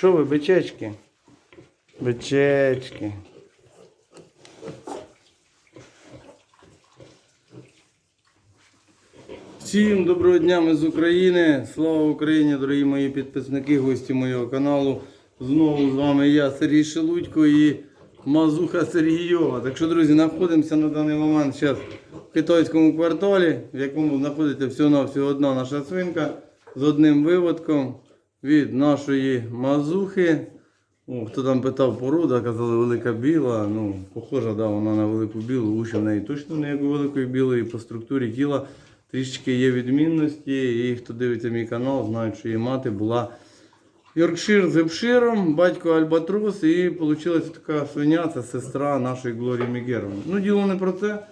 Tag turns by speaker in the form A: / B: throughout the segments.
A: Що ви, бичечки? Бичечки. Всім доброго дня, ми з України. Слава Україні, дорогі мої підписники, гості моєго каналу. Знову з вами я, Сергій Шелудько і Мазуха Сергійова. Так що, друзі, знаходимося на даний момент зараз в китайському кварталі, в якому знаходиться всього-навсього одна наша свинка з одним виводком від нашої мазухи. О, хто там питав порода, казали велика біла. Ну, похожа, да, вона на велику білу, уші в неї точно не як у великої білої, по структурі тіла трішки є відмінності. І хто дивиться мій канал, знають, що її мати була Йоркшир з Епширом, батько Альбатрос, і вийшла така свиня, це сестра нашої Глорії Мігеровни. Ну, діло не про це.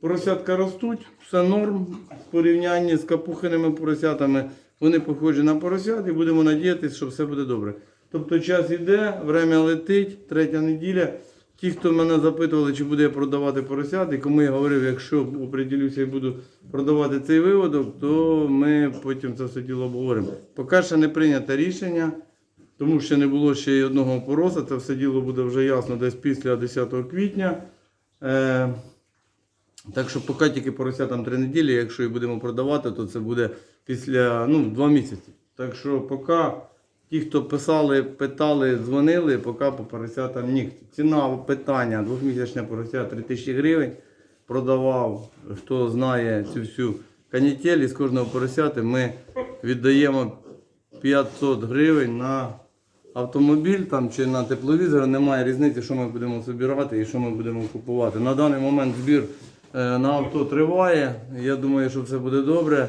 A: Поросятка ростуть, все норм в порівнянні з капухиними поросятами. Вони похожі на поросят і будемо надіятися, що все буде добре. Тобто час йде, время летить, третя неділя. Ті, хто мене запитували, чи буду я продавати поросят, і кому я говорив, якщо оприділюся і буду продавати цей виводок, то ми потім це все діло обговоримо. Поки ще не прийнято рішення, тому що не було ще й одного пороса, це все діло буде вже ясно десь після 10 квітня. Е, так що поки тільки порося там три неділі, якщо і будемо продавати, то це буде після ну, два місяці. Так що поки ті, хто писали, питали, дзвонили, поки по поросятам ні. Ціна питання двохмісячне порося 3 тисячі гривень. Продавав, хто знає цю всю канітель, з кожного поросяти ми віддаємо 500 гривень на автомобіль там, чи на тепловізор. Немає різниці, що ми будемо збирати і що ми будемо купувати. На даний момент збір е, на авто триває. Я думаю, що все буде добре.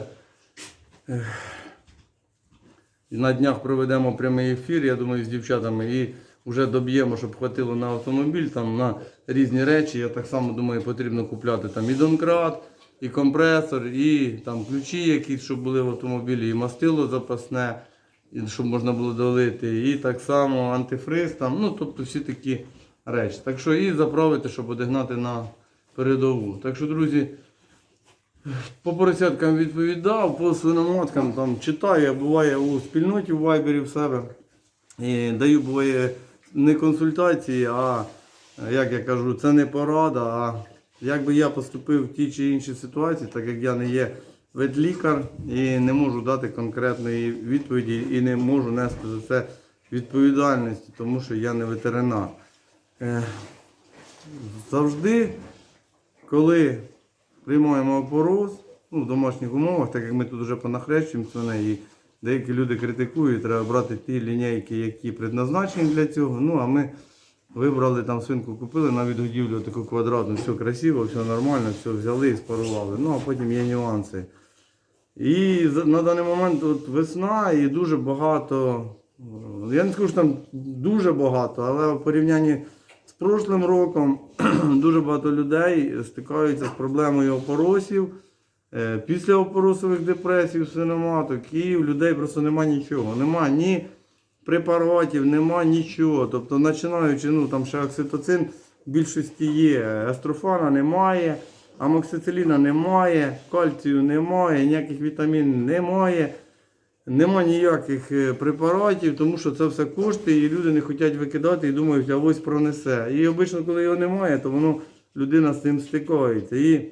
A: На днях проведемо прямий ефір, я думаю, з дівчатами і вже доб'ємо, щоб хватило на автомобіль, там на різні речі. Я так само думаю, потрібно купляти там і донкрат, і компресор, і там ключі якісь, щоб були в автомобілі, і мастило запасне, і щоб можна було долити, і так само антифриз, там, ну тобто всі такі речі. Так що і заправити, щоб одігнати на передову. Так що, друзі. По поросяткам відповідав, по свиноматкам там читаю, буває у спільноті в Вайбері в себе. І даю буває не консультації, а як я кажу, це не порада. А як би я поступив в тій чи іншій ситуації, так як я не є ветлікар і не можу дати конкретної відповіді і не можу нести за це відповідальності, тому що я не ветеринар. Е, Завжди, коли приймаємо опороз ну, в домашніх умовах, так як ми тут вже понахрещуємо свиней, і деякі люди критикують, треба брати ті лінійки, які предназначені для цього. Ну, а ми вибрали там свинку, купили на відгодівлю таку квадратну, все красиво, все нормально, все взяли і спарували. Ну, а потім є нюанси. І на даний момент от весна і дуже багато. Я не скажу, що там дуже багато, але в порівнянні з прошлим роком дуже багато людей стикаються з проблемою опоросів. Е, Після опоросових депресій, свиноматок, і в людей просто нема нічого. Нема ні препаратів, нема нічого. Тобто, починаючи, ну там ще окситоцин в більшості є, естрофана немає, амоксициліна немає, кальцію немає, ніяких вітамінів немає. Нема ніяких е, препаратів, тому що це все коштує, і люди не хочуть викидати і думають, а ось пронесе. І обично, коли його немає, то воно людина з цим стикається. І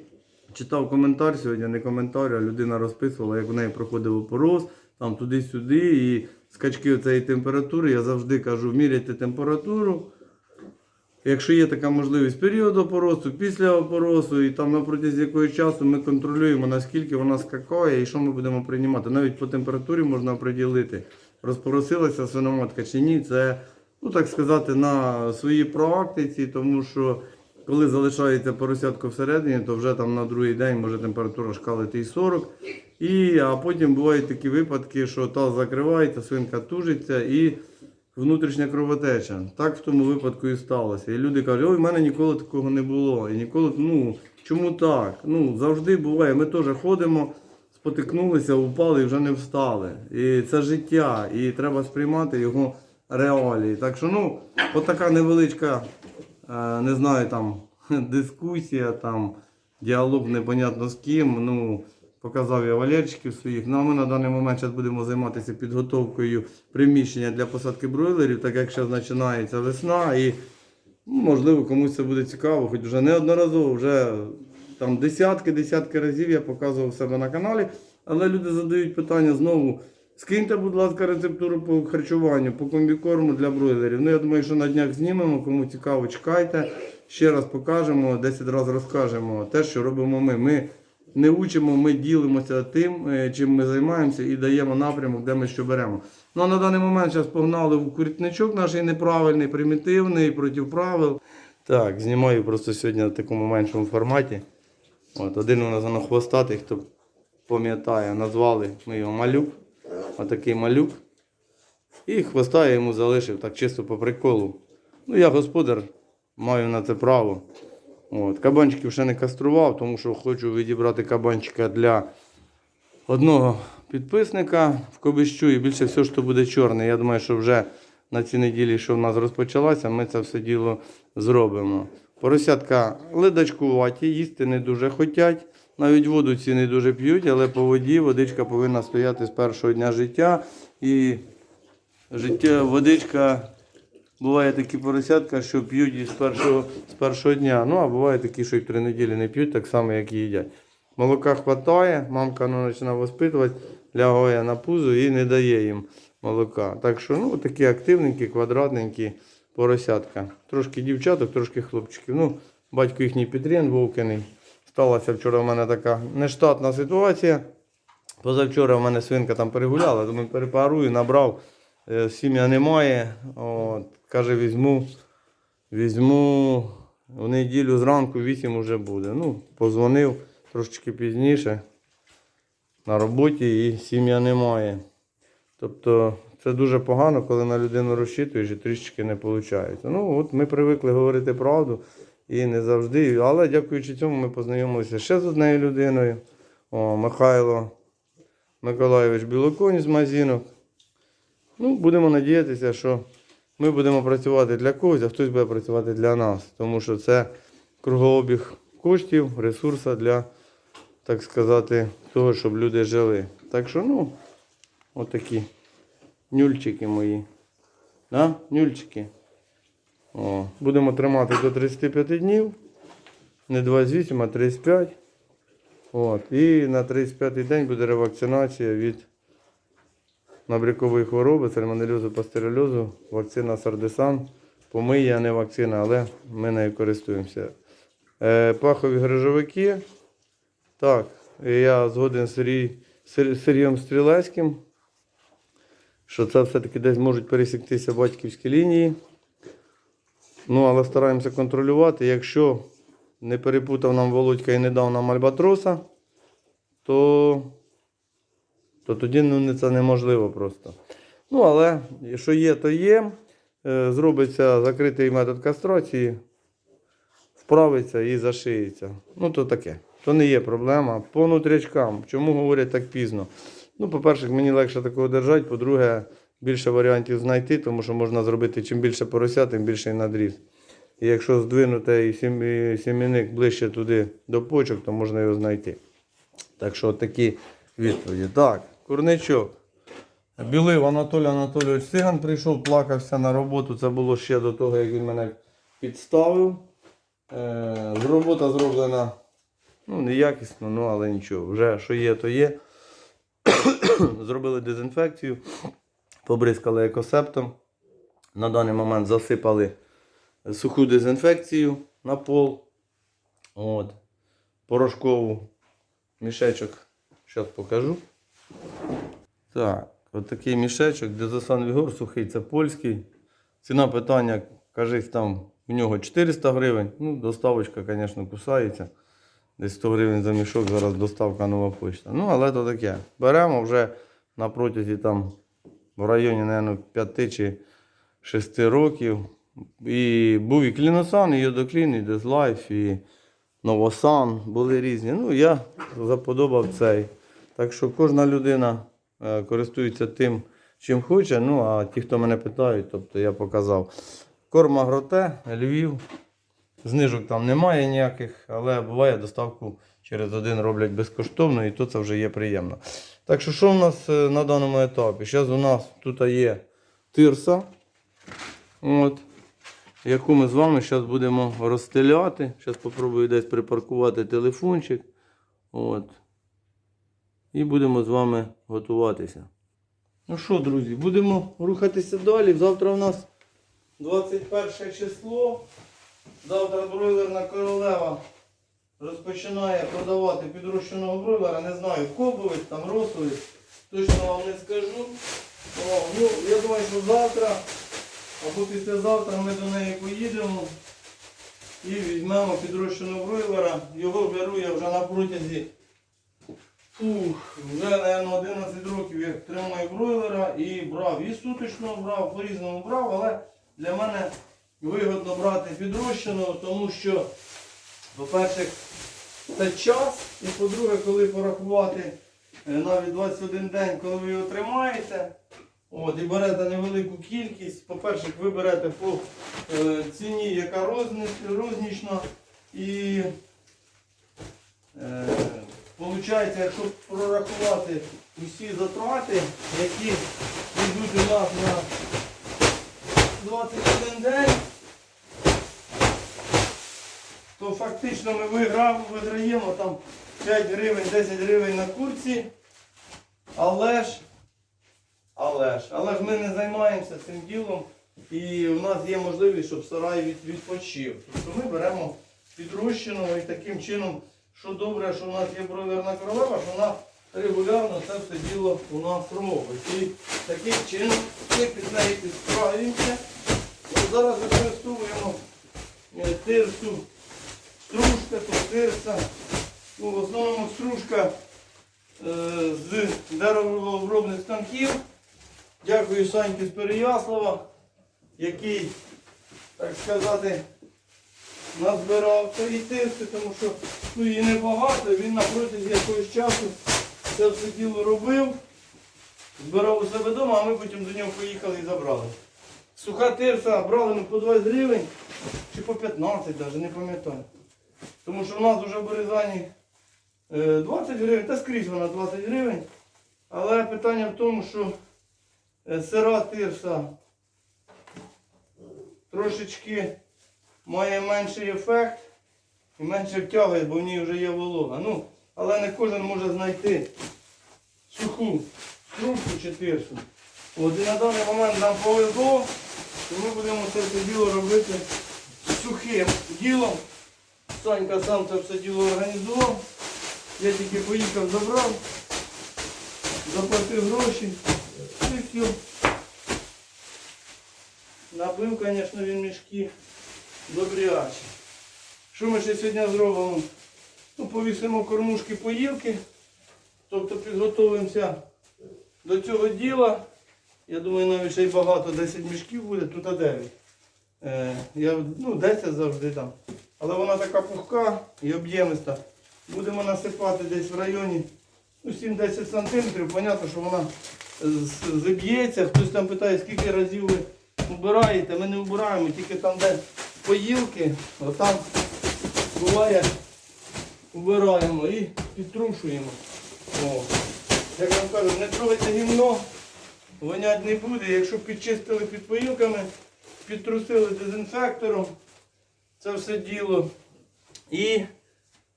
A: читав коментар сьогодні, не коментар, а людина розписувала, як у неї проходив опороз, там туди-сюди, і скачки цієї температури. Я завжди кажу, міряйте температуру. Якщо є така можливість період опоросу, після опоросу, і там на якого часу ми контролюємо, наскільки вона скакає і що ми будемо приймати. Навіть по температурі можна оприділити, розпоросилася свиноматка чи ні. Це, ну так сказати, на своїй практиці, тому що коли залишається поросятко всередині, то вже там на другий день може температура шкалити і 40. І, а потім бувають такі випадки, що таз закривається, свинка тужиться і внутрішня кровотеча. Так в тому випадку і сталося. І люди кажуть, ой, в мене ніколи такого не було. І ніколи, ну, чому так? Ну, завжди буває. Ми теж ходимо, спотикнулися, упали і вже не встали. І це життя, і треба сприймати його реалії. Так що, ну, от така невеличка, е, не знаю, там, дискусія, там, діалог непонятно з ким. Ну, Показав я валерчиків своїх. Ну а ми на даний момент зараз будемо займатися підготовкою приміщення для посадки бройлерів, так як зараз починається весна. І ну, можливо комусь це буде цікаво, хоч вже неодноразово, вже там десятки-десятки разів я показував себе на каналі. Але люди задають питання знову. Скиньте, будь ласка, рецептуру по харчуванню, по комбікорму для бройлерів. Ну, я думаю, що на днях знімемо, кому цікаво, чекайте. Ще раз покажемо, 10 разів розкажемо те, що робимо ми. Ми не учимо, ми ділимося тим, е, чим ми займаємося, і даємо напрямок, де ми що беремо. Ну а на даний момент зараз погнали в курітничок наш неправильний, примітивний, проти правил. Так, знімаю просто сьогодні в такому меншому форматі. От, один у нас воно хвостатий, хто пам'ятає, назвали ми його малюк. Отакий малюк. І хвоста я йому залишив так чисто по приколу. Ну, я господар, маю на це право. От. Кабанчиків ще не кастрував, тому що хочу відібрати кабанчика для одного підписника в Кобищу і більше все, що буде чорний. Я думаю, що вже на цій неділі, що в нас розпочалася, ми це все діло зробимо. Поросятка ледачкуваті, їсти не дуже хотять. Навіть воду ці не дуже п'ють, але по воді водичка повинна стояти з першого дня життя. І життя, водичка Буває такі поросятка, що п'ють і з першого, з першого дня. Ну, а буває такі, що й три неділі не п'ють, так само, як і їдять. Молока хватає, мамка ну, починає воспитувати, лягає на пузо і не дає їм молока. Так що ну, такі активненькі, квадратненькі поросятка. Трошки дівчаток, трошки хлопчиків. Ну, батько їхній Петрін Вовкиний. Сталася вчора в мене така нештатна ситуація. Позавчора в мене свинка там перегуляла, думаю, перепарую, набрав. Е, Сім'я немає. От, каже, візьму, візьму в неділю зранку 8 вже буде. Ну, позвонив трошечки пізніше на роботі і сім'я немає. Тобто це дуже погано, коли на людину розчитуєш і трішечки не виходить. Ну, от ми привикли говорити правду і не завжди. Але дякуючи цьому ми познайомилися ще з однією людиною. О, Михайло Миколайович Білоконь з Мазінок. Ну, будемо надіятися, що ми будемо працювати для когось, а хтось буде працювати для нас. Тому що це кругообіг коштів, ресурсу для, так сказати, того, щоб люди жили. Так що, ну, отакі нюльчики мої. Да? Нюльчики. О, будемо тримати до 35 днів. Не 28, а 35. От. І на 35 день буде ревакцинація від набрякової хвороби, сальмонельозу, пастерельозу, вакцина Сардесан. Помиє, не вакцина, але ми нею користуємося. Е, пахові грижовики. Так, я згоден з Сергієм Стрілецьким, що це все-таки десь можуть пересіктися батьківські лінії. Ну, але стараємося контролювати. Якщо не перепутав нам Володька і не дав нам альбатроса, то то тоді ну, це неможливо просто. Ну, але що є, то є. Е, Зробиться закритий метод кастрації, вправиться і зашиється. Ну, то таке. То не є проблема. По нутрячкам. Чому говорять так пізно? Ну, по-перше, мені легше такого держати, по-друге, більше варіантів знайти, тому що можна зробити чим більше порося, тим більший надріз. І якщо здвинути сім'яник ближче туди до почок, то можна його знайти. Так що такі відповіді. Так, курничок. Білив Анатолій Анатолійович Сиган прийшов, плакався на роботу. Це було ще до того, як він мене підставив. Е, робота зроблена ну, неякісно, ну, але нічого. Вже що є, то є. Зробили дезінфекцію, побризкали екосептом. На даний момент засипали суху дезінфекцію на пол. От. Порошкову мішечок. Зараз покажу. Так, от такий мішечок, Дезосан Вігор сухий, це польський. Ціна питання, кажись, там в нього 400 гривень. Ну, доставочка, звісно, кусається. Десь 100 гривень за мішок, зараз доставка нова почта. Ну, але то таке. Беремо вже на протязі там в районі, мабуть, 5 чи 6 років. І був і Кліносан, і Йодоклін, і Дезлайф, і Новосан. Були різні. Ну, я заподобав цей. Так що кожна людина е, користується тим, чим хоче. Ну, а ті, хто мене питають, тобто я показав. Корм Агроте, Львів. Знижок там немає ніяких, але буває доставку через один роблять безкоштовно, і то це вже є приємно. Так що, що в нас е, на даному етапі? Зараз у нас тут є тирса, от, яку ми з вами зараз будемо розстеляти. Зараз спробую десь припаркувати телефончик. От. І будемо з вами готуватися. Ну що, друзі, будемо рухатися далі. Завтра у нас 21 число. Завтра бройлерна королева розпочинає продавати підрощеного бройлера. Не знаю, кобовець, там росовець. Точно вам не скажу. О, ну, я думаю, що завтра або післязавтра ми до неї поїдемо і візьмемо підрощеного бройлера. Його беру я вже на протязі Фух, вже, мабуть, 11 років я тримаю бройлера і брав і суточного брав, по-різному брав, але для мене вигодно брати підрощеного, тому що, по-перше, це час, і по-друге, коли порахувати е, навіть 21 день, коли ви його тримаєте, от, і берете невелику кількість, по-перше, ви берете по е, ціні, яка розні- рознічна, і Получається, якщо прорахувати усі затрати, які йдуть у нас на 21 день, то фактично ми виграємо там 5 гривень, 10 гривень на курці. Але ж, але ж, але ж ми не займаємося цим ділом і у нас є можливість, щоб сарай відпочив. Тобто ми беремо підрощеного і таким чином, що добре, що у нас є бройлерна королева, що вона регулярно це все діло у нас робить. І таким чином ми під нею підстраюємося. От зараз використовуємо е, тирсу, стружка, тирса. Ну, в основному стружка е, з деревообробних станків. Дякую Саньки з Переяслава, який, так сказати, назбирав тої тирси, тому що ну, її небагато, він на протязі якогось часу це все діло робив, збирав у себе вдома, а ми потім до нього поїхали і забрали. Суха тирса брали ми по 20 гривень чи по 15 навіть, не пам'ятаю. Тому що в нас вже в Березані е, 20 гривень, та скрізь вона 20 гривень. Але питання в тому, що е, сира тирса трошечки має менший ефект і менше втягує, бо в ній вже є волога. Ну, але не кожен може знайти суху стружку чи тирсу. От і на даний момент нам повезло, що ми будемо це все діло робити сухим ділом. Санька сам це все діло організував. Я тільки поїхав, забрав, заплатив гроші і все. Набив, звісно, він мішки добряче. Що ми ще сьогодні зробимо? Ну, повісимо кормушки поїлки, тобто підготуємося до цього діла. Я думаю, навіть ще й багато, 10 мішків буде, тут а 9. Е, я, ну, 10 завжди там. Але вона така пухка і об'ємиста. Будемо насипати десь в районі ну, 7-10 сантиметрів. Понятно, що вона зіб'ється. Хтось там питає, скільки разів ви убираєте. Ми не убираємо, тільки там, де поїлки, отам буває, убираємо і підтрушуємо. О. Як вам кажуть, не трогайте гімно, вонять не буде. Якщо підчистили під поїлками, підтрусили дезінфектором, це все діло. І,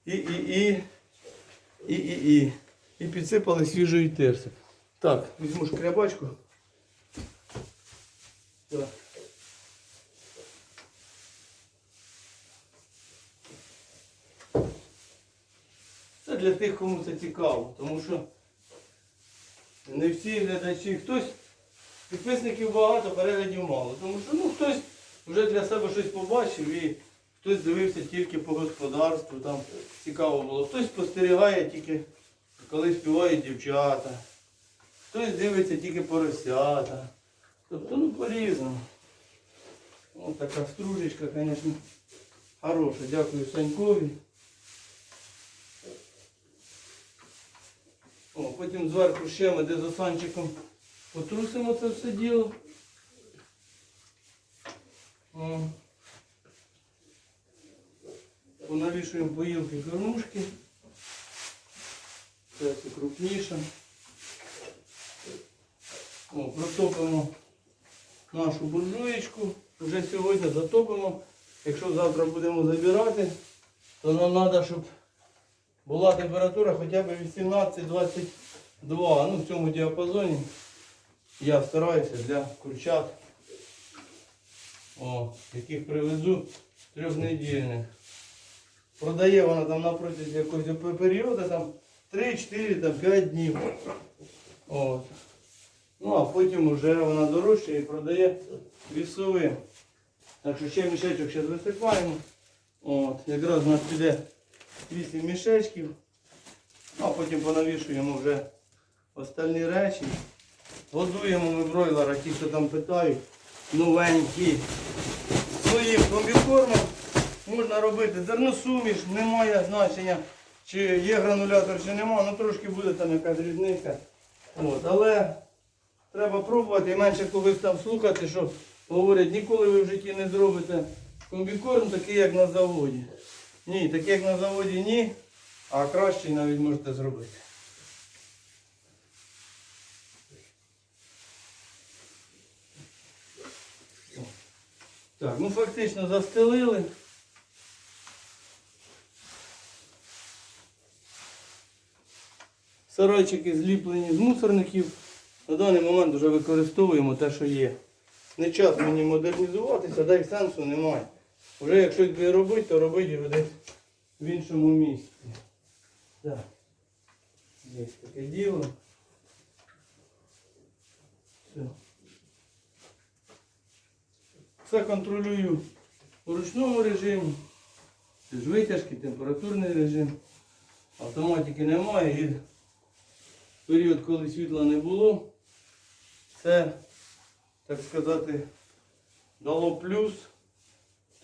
A: і, і, і, і, і, і. І підсипали свіжої терси. Так, візьму шкрябачку. Так. Це для тих, кому це цікаво, тому що не всі глядачі, хтось підписників багато, переглядів мало. Тому що ну, хтось вже для себе щось побачив і хтось дивився тільки по господарству, там цікаво було. Хтось спостерігає тільки, коли співають дівчата, хтось дивиться тільки поросята. Тобто, ну, по-різному. Ось така стружечка, звісно, хороша. Дякую Санькові. О, потім зверху ще ми де за санчиком потрусимо це все діло. О. Понавішуємо поїлки кормушки. Це все крупніше. О, протопимо нашу буржуєчку. Вже сьогодні затопимо. Якщо завтра будемо забирати, то нам треба, щоб була температура хоча б 18-22. Ну, в цьому діапазоні я стараюся для курчат, о, яких привезу трьохнедільних. Продає вона там на якогось періоду, там 3-4, там 5 днів. От. Ну а потім вже вона дорожча і продає вісовим. Так що ще мішечок зараз висипаємо. От, якраз у нас піде 8 мішечків. Ну, а потім понавішуємо вже остальні речі. Годуємо ми бройлера, ті, хто там питають, новенькі. Своїм комбікормом можна робити зерносуміш, немає значення, чи є гранулятор, чи немає, ну трошки буде там якась різниця. От, але треба пробувати і менше когось там слухати, що говорять, ніколи ви в житті не зробите комбікорм такий, як на заводі. Ні, такий як на заводі ні, а кращий навіть можете зробити. Так, ну фактично застелили. Сарайчики зліплені з мусорників. На даний момент вже використовуємо те, що є. Не час мені модернізуватися, да й сенсу немає. Вже якщо робити, то робити його десь в іншому місці. Так. Є таке діло. Все. Все контролюю у ручному режимі. Це ж витяжки, температурний режим. Автоматики немає і в період, коли світла не було, це, так сказати, дало плюс.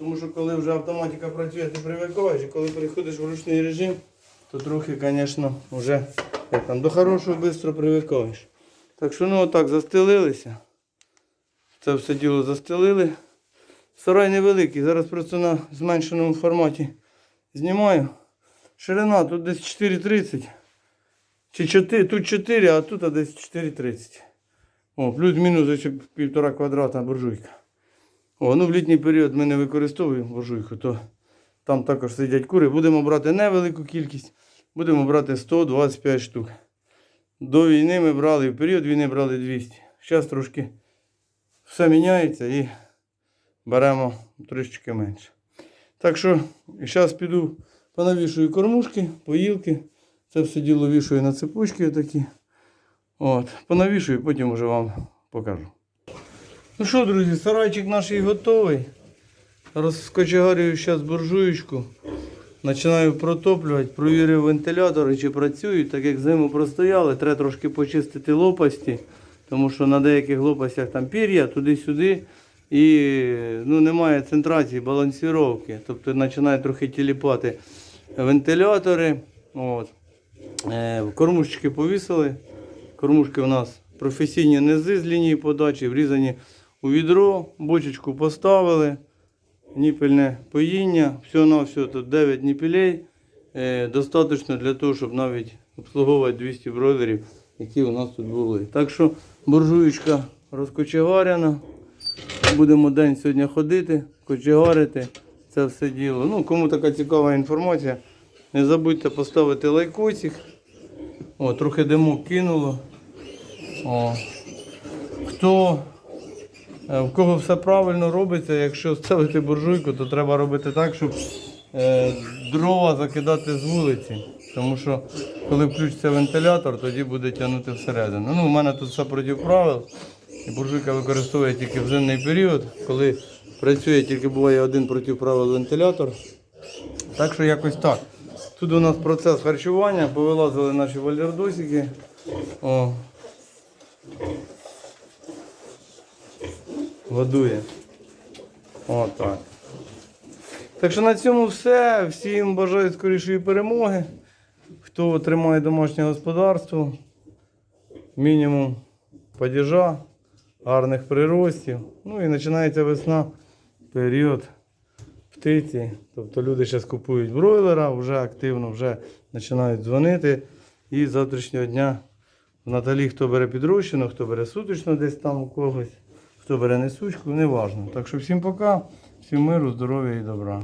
A: Тому що коли вже автоматика працює, ти привикаєш, і коли переходиш в ручний режим, то трохи, звісно, вже як там, до хорошого швидко привикаєш. Так що ну отак застелилися. Це все діло застелили. Сарай невеликий, зараз просто на зменшеному форматі знімаю. Ширина тут десь 4,30. Чи 4, тут 4, а тут десь 4,30. О, плюс-мінус півтора квадрата буржуйка. О, ну в літній період ми не використовуємо буржуйку, то там також сидять кури. Будемо брати невелику кількість, будемо брати 125 штук. До війни ми брали, в період війни брали 200. Зараз трошки все міняється і беремо трішки менше. Так що зараз піду понавішую кормушки, поїлки. Це все діло вішую на цепочки такі. От, понавішую, потім вже вам покажу. Ну що, друзі, сарайчик наш готовий. Розкочегарюю зараз буржуєчку. Починаю протоплювати, провірив вентилятори, чи працюють, так як зиму простояли, треба трошки почистити лопасті, тому що на деяких лопастях там пір'я туди-сюди. І ну, немає центрації, балансіровки. Тобто починає трохи тіліпати вентилятори. От. Е, кормушечки повісили. Кормушки у нас професійні низи з лінії подачі, врізані у відро, бочечку поставили, ніпельне поїння, все на все тут 9 ніпелей. Е, достатньо для того, щоб навіть обслуговувати 200 бройлерів, які у нас тут були. Так що буржуєчка розкочегарена. Будемо день сьогодні ходити, кочегарити це все діло. Ну, кому така цікава інформація, не забудьте поставити лайкосик. О, трохи димок кинуло. О. Хто, в кого все правильно робиться, якщо ставити буржуйку, то треба робити так, щоб е, дрова закидати з вулиці. Тому що коли включиться вентилятор, тоді буде тягнути всередину. Ну, у мене тут все проти правил. І буржуйка використовує тільки в зимний період, коли працює тільки буває один проти правил вентилятор. Так що якось так. Тут у нас процес харчування, повилазили наші валярдосики. О. Годує. Отак. Так що на цьому все. Всім бажаю скорішої перемоги. Хто тримає домашнє господарство, мінімум падіжа, гарних приростів. Ну і починається весна, період птиці. Тобто люди зараз купують бройлера, вже активно вже починають дзвонити. І з завтрашнього дня в Наталі хто бере підрощено, хто бере суточно десь там у когось, хто бере несучку, неважно. Так що всім пока, всім миру, здоров'я і добра.